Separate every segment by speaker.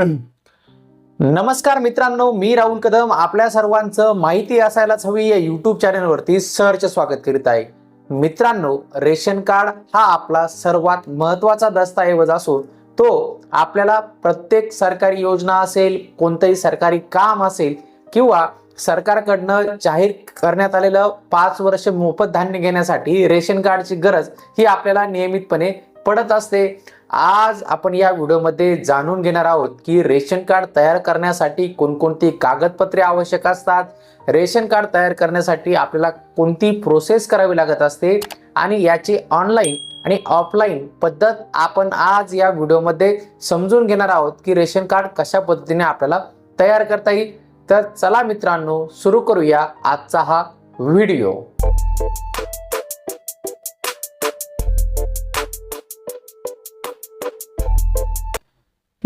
Speaker 1: नमस्कार मित्रांनो मी राहुल कदम. आपल्या सर्वांचं माहिती असायलाच हवी या युट्यूब चॅनलवरती सहर्ष स्वागत करीत आहे. मित्रांनो रेशन कार्ड हा आपला सर्वात महत्त्वाचा दस्तऐवज असून तो आपल्याला प्रत्येक सरकारी योजना असेल कोणतंही सरकारी काम असेल किंवा सरकारकडनं जाहीर करण्यात आलेलं पाच वर्ष मोफत धान्य घेण्यासाठी रेशन कार्डची गरज ही आपल्याला नियमितपणे पडत असते. आज आपण या व्हिडिओमध्ये जाणून घेणार आहोत की रेशन कार्ड तयार करण्यासाठी कोणकोणती कागदपत्रे आवश्यक असतात रेशन कार्ड तयार करण्यासाठी आपल्याला कोणती प्रोसेस करावी लागत असते आणि याची ऑनलाईन आणि ऑफलाईन पद्धत आपण आज या व्हिडिओमध्ये समजून घेणार आहोत की रेशन कार्ड कशा पद्धतीने आपल्याला तयार करता येईल. तर चला मित्रांनो सुरू करूया आजचा हा व्हिडिओ.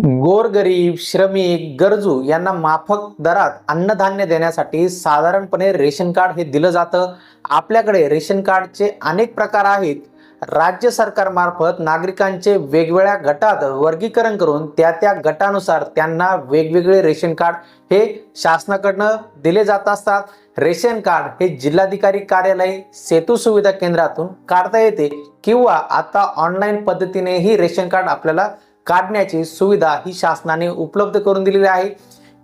Speaker 1: गोरगरीब श्रमिक गरजू यांना माफक दरात अन्नधान्य देण्यासाठी साधारणपणे रेशन कार्ड हे दिलं जातं. आपल्याकडे रेशन कार्डचे अनेक प्रकार आहेत. राज्य सरकारमार्फत नागरिकांचे वेगवेगळ्या गटात वर्गीकरण करून त्या त्या गटानुसार त्यांना वेगवेगळे रेशन कार्ड हे शासनाकडनं दिले जात असतात. रेशन कार्ड हे जिल्हाधिकारी कार्यालय सेतू सुविधा केंद्रातून काढता येते किंवा आता ऑनलाईन पद्धतीनेही रेशन कार्ड आपल्याला काढण्याची सुविधा ही शासनाने उपलब्ध करून दिलेली आहे.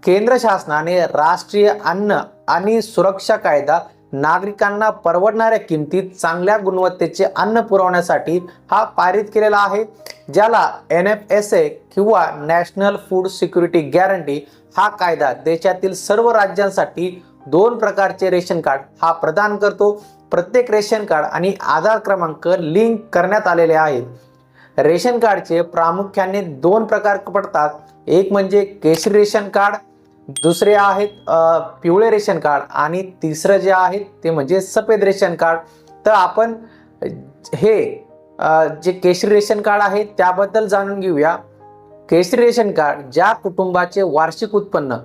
Speaker 1: केंद्र शासनाने राष्ट्रीय अन्न आणि सुरक्षा कायदा नागरिकांना परवडणाऱ्या किमतीत चांगल्या गुणवत्तेचे अन्न पुरवण्यासाठी हा पारित केलेला आहे. ज्याला एन एफ एस ए किंवा नॅशनल फूड सिक्युरिटी गॅरंटी हा कायदा देशातील सर्व राज्यांसाठी दोन प्रकारचे रेशन कार्ड हा प्रदान करतो. प्रत्येक रेशन कार्ड आणि आधार क्रमांक लिंक करण्यात आलेले आहेत. रेशन कार्डचे प्रामुख्याने दोन प्रकार पडतात. एक म्हणजे केशरी रेशन कार्ड दुसरे आहेत पिवळे रेशन कार्ड आणि तिसरं जे आहे ते म्हणजे सफेद रेशन कार्ड. तर आपण हे जे केशरी रेशन कार्ड आहे त्याबद्दल जाणून घेऊया. केशरी रेशन कार्ड ज्या कुटुंबाचे वार्षिक उत्पन्न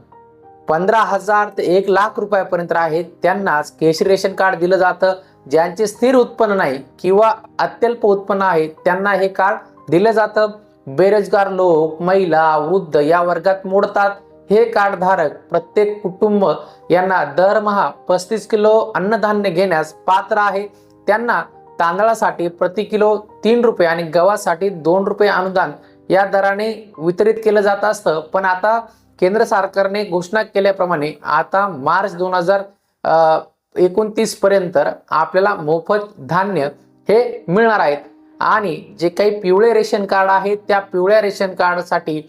Speaker 1: पंधरा हजार ते एक लाख रुपयापर्यंत आहे त्यांनाच केशरी रेशन कार्ड दिलं जातं. ज्यांचे स्थिर उत्पन्न नाही किंवा अत्यल्प उत्पन्न आहे त्यांना हे कार्ड दिलं जातं. बेरोजगार लोक महिला वृद्ध या वर्गात मोडतात. हे कार्डधारक प्रत्येक कुटुंब यांना दरमहा पस्तीस किलो अन्नधान्य घेण्यास पात्र आहे. त्यांना तांदळासाठी प्रति किलो तीन रुपये आणि गव्हासाठी दोन रुपये अनुदान या दराने वितरित केलं जात असतं. पण आता केंद्र सरकारने घोषणा केल्याप्रमाणे आता मार्च दोन हजार एकोणतीस पर्यंत आपल्याला मोफत धान्य हे मिळणार आहेत. आणि जे काही पिवळे रेशन कार्ड आहेत त्या पिवळ्या रेशन कार्डसाठी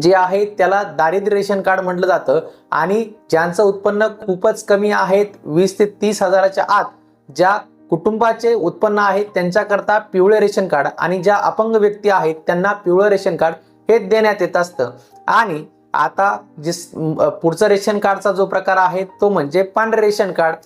Speaker 1: जे आहे त्याला दारिद्र्य रेशन कार्ड म्हटलं जातं. आणि ज्यांचं उत्पन्न खूपच कमी आहेत वीस ते तीस हजाराच्या आत ज्या कुटुंबाचे उत्पन्न आहे त्यांच्याकरता पिवळे रेशन कार्ड आणि ज्या अपंग व्यक्ती आहेत त्यांना पिवळं रेशन कार्ड हे देण्यात येत असतं. आणि आता जे पुढचं रेशन कार्डचा जो प्रकार आहे तो म्हणजे पांढरे रेशन कार्ड.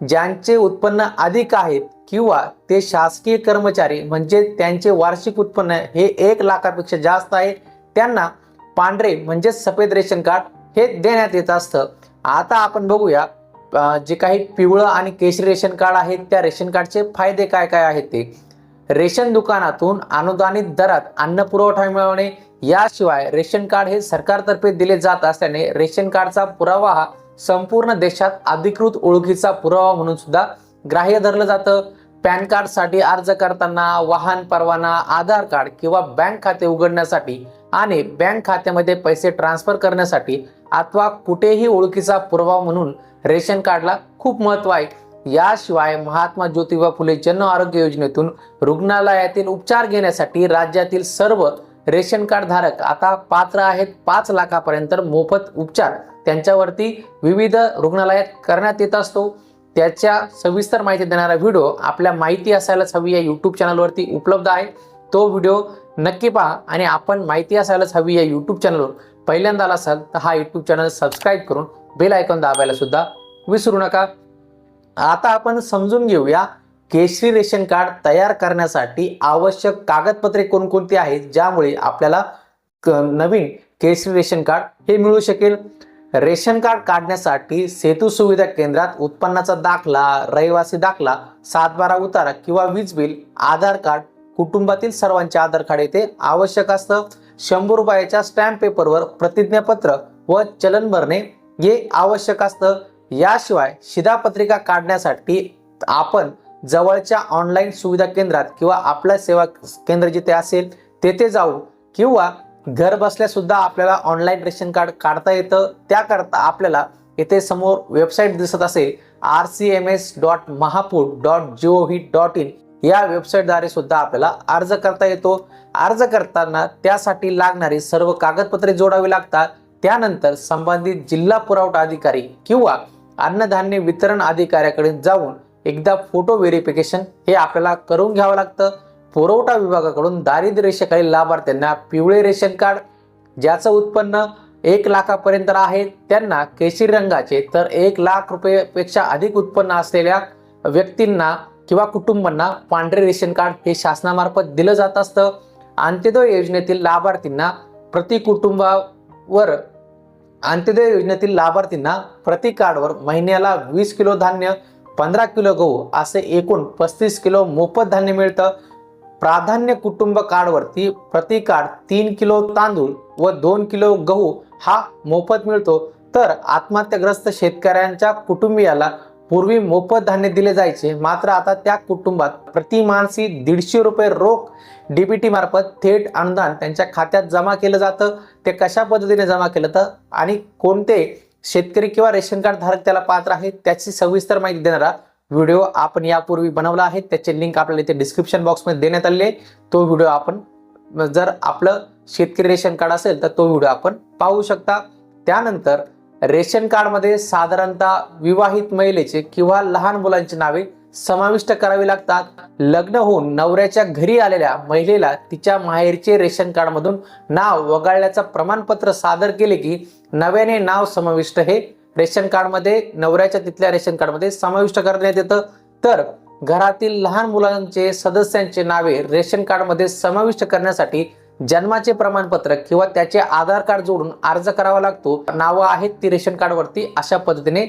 Speaker 1: ज्यांचे उत्पन्न अधिक आहेत किंवा ते शासकीय कर्मचारी म्हणजे त्यांचे वार्षिक उत्पन्न हे एक लाखापेक्षा जास्त आहे त्यांना पांढरे म्हणजे सफेद रेशन कार्ड हे देण्यात येत असतं. आता आपण बघूया जे काही पिवळं आणि केशरी रेशन कार्ड आहेत त्या रेशन कार्डचे फायदे काय काय आहेत ते. रेशन दुकानातून अनुदानित दरात अन्न पुरवठा मिळवणे याशिवाय रेशन कार्ड हे सरकारतर्फे दिले जात असल्याने रेशन कार्डचा पुरावा हा संपूर्ण देशात अधिकृत ओळखीचा पुरावा म्हणून सुद्धा ग्राह्य धरलं जातं. पॅन कार्डसाठी अर्ज करताना वाहन परवाना आधार कार्ड किंवा बँक खाते उघडण्यासाठी आणि बँक खात्यामध्ये पैसे ट्रान्सफर करण्यासाठी अथवा कुठेही ओळखीचा पुरावा म्हणून रेशन कार्डला खूप महत्त्व आहे. याशिवाय महात्मा ज्योतिबा फुले जन आरोग्य योजनेतून रुग्णालयातील उपचार घेण्यासाठी राज्यातील सर्व रेशन कार्ड धारक आता पात्र आहेत पाच लाखापर्यंत मोफत उपचार. त्यांच्यावरती विविध रुग्णालयात करण्यात येत असतो. त्याच्या सविस्तर माहिती देणारा व्हिडिओ आपल्या माहिती असायलाच हवी या यूट्यूब चॅनलवरती उपलब्ध आहे. तो व्हिडिओ नक्की पहा आणि आपण माहिती असायलाच हवी या यूट्यूब चॅनलवर पहिल्यांदा आला असाल तर हा यूट्यूब चॅनल सबस्क्राईब करून बेल आयकॉन दाबायला सुद्धा विसरू नका. आता आपण समजून घेऊया केशरी रेशन कार्ड तयार करण्यासाठी आवश्यक कागदपत्रे कोणकोणती आहेत ज्यामुळे आपल्याला क- नवीन केशरी रेशन कार्ड हे मिळू शकेल? रेशन कार्ड काढण्यासाठी सेतू सुविधा केंद्रात उत्पन्नाचा दाखला रहिवासी दाखला सातबारा उतारा किंवा वीज बिल आधार कार्ड कुटुंबातील सर्वांचे आधार कार्ड येथे आवश्यक असतं. शंभर रुपयाच्या स्टॅम्प पेपरवर प्रतिज्ञापत्र व चलन भरणे हे आवश्यक असतं. याशिवाय शिधापत्रिका काढण्यासाठी आपण जवळच्या ऑनलाईन सुविधा केंद्रात किंवा आपला सेवा केंद्र जिथे असेल तेथे जाऊ किंवा घर बसल्यासुद्धा आपल्याला ऑनलाईन रेशन कार्ड काढता येतं. त्याकरता आपल्याला येथे समोर वेबसाईट दिसत असेल R C M S dot महापूर dot G O V dot in या वेबसाईटद्वारे सुद्धा आपल्याला अर्ज करता येतो. अर्ज करताना त्यासाठी लागणारी सर्व कागदपत्रे जोडावी लागतात. त्यानंतर संबंधित जिल्हा पुरवठा अधिकारी किंवा अन्नधान्य वितरण अधिकाऱ्याकडे जाऊन एकदा फोटो व्हेरिफिकेशन हे आपल्याला करून घ्यावं लागतं. पुरवठा विभागाकडून दारिद्र्य रेषेखालील लाभार्थ्यांना पिवळे रेशन कार्ड ज्याचं उत्पन्न एक लाखापर्यंत आहे त्यांना केशरी रंगाचे तर एक लाख रुपयेपेक्षा अधिक उत्पन्न असलेल्या व्यक्तींना किंवा कुटुंबांना पांढरे रेशन कार्ड हे शासनामार्फत दिलं जात असतं. अंत्योदय योजनेतील लाभार्थींना प्रति कुटुंबावर अंत्योदय योजनेतील लाभार्थींना प्रति कार्डवर महिन्याला वीस किलो धान्य पंधरा किलो गहू असे एकूण पस्तीस किलो मोफत धान्य मिळतं. प्राधान्य कुटुंब कार्डवरती प्रति कार्ड तीन किलो तांदूळ व दोन किलो गहू हा मोफत मिळतो. तर आत्महत्याग्रस्त शेतकऱ्यांच्या कुटुंबियाला पूर्वी मोफत धान्य दिले जायचे. मात्र आता त्या कुटुंबात प्रति माणसी दीडशे रुपये रोख डीबीटी मार्फत थेट अनुदान त्यांच्या खात्यात जमा केलं जातं. ते कशा पद्धतीने जमा केलं तर आणि कोणते शेतकरी किंवा रेशन कार्ड धारक त्याला पात्र आहेत त्याची सविस्तर माहिती देणारा व्हिडिओ आपण यापूर्वी बनवला आहे. त्याचे लिंक आपल्याला इथे डिस्क्रिप्शन बॉक्समध्ये देण्यात आले आहे. तो व्हिडिओ आपण जर आपलं शेतकरी रेशन कार्ड असेल तर तो व्हिडिओ आपण पाहू शकता. त्यानंतर रेशन कार्डमध्ये साधारणतः विवाहित महिलेचे किंवा लहान मुलांची नावे समाविष्ट करावी लागतात. लग्न होऊन नवऱ्याच्या घरी आलेल्या महिलेला तिच्या माहेरचे रेशन कार्डमधून नाव वगळल्याचं प्रमाणपत्र सादर केले की नव्याने नाव समाविष्ट हे रेशन कार्डमध्ये नवऱ्याच्या तिथल्या रेशन कार्डमध्ये समाविष्ट करण्यात येतं. तर घरातील लहान मुलांचे सदस्यांचे नावे रेशन कार्डमध्ये समाविष्ट करण्यासाठी जन्माचे प्रमाणपत्र किंवा त्याचे आधार कार्ड जोडून अर्ज करावा लागतो. नावं आहेत ती रेशन कार्डवरती अशा पद्धतीने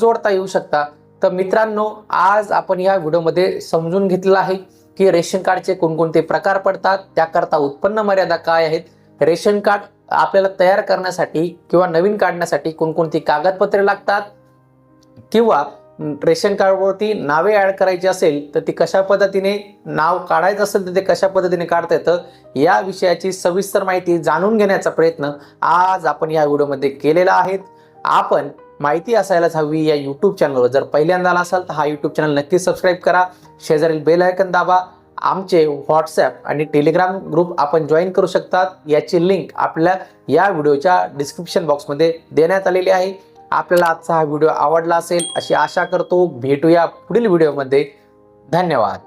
Speaker 1: जोडता येऊ शकता. तर मित्रांनो आज आपण या व्हिडिओमध्ये समजून घेतलेलं आहे की रेशन कार्डचे कोणकोणते प्रकार पडतात त्याकरता उत्पन्न मर्यादा काय आहेत? रेशन कार्ड आपल्याला तयार करण्यासाठी किंवा नवीन काढण्यासाठी कोणकोणती कागदपत्रे लागतात? किंवा रेशन कार्डवरती नावे ॲड करायची असेल तर ती कशा पद्धतीने नाव काढायचं असेल तर ते कशा पद्धतीने काढता येतं? या विषयाची सविस्तर माहिती जाणून घेण्याचा प्रयत्न आज आपण या व्हिडिओमध्ये केलेला आहे. आपण माहिती असायलाच हवी या यूट्यूब चॅनलवर जर पहिल्यांदा आला असाल तर हा यूट्यूब चॅनल नक्की सबस्क्राईब करा. शेजारील बेल आयकन दाबा. आमचे व्हॉट्सॲप आणि टेलिग्राम ग्रुप आपण जॉईन करू शकतात. याची लिंक आपल्या या व्हिडिओच्या डिस्क्रिप्शन बॉक्समध्ये देण्यात आलेली आहे. आपल्याला आजचा हा व्हिडिओ आवडला असेल अशी आशा करतो. भेटूया पुढील व्हिडिओमध्ये धन्यवाद.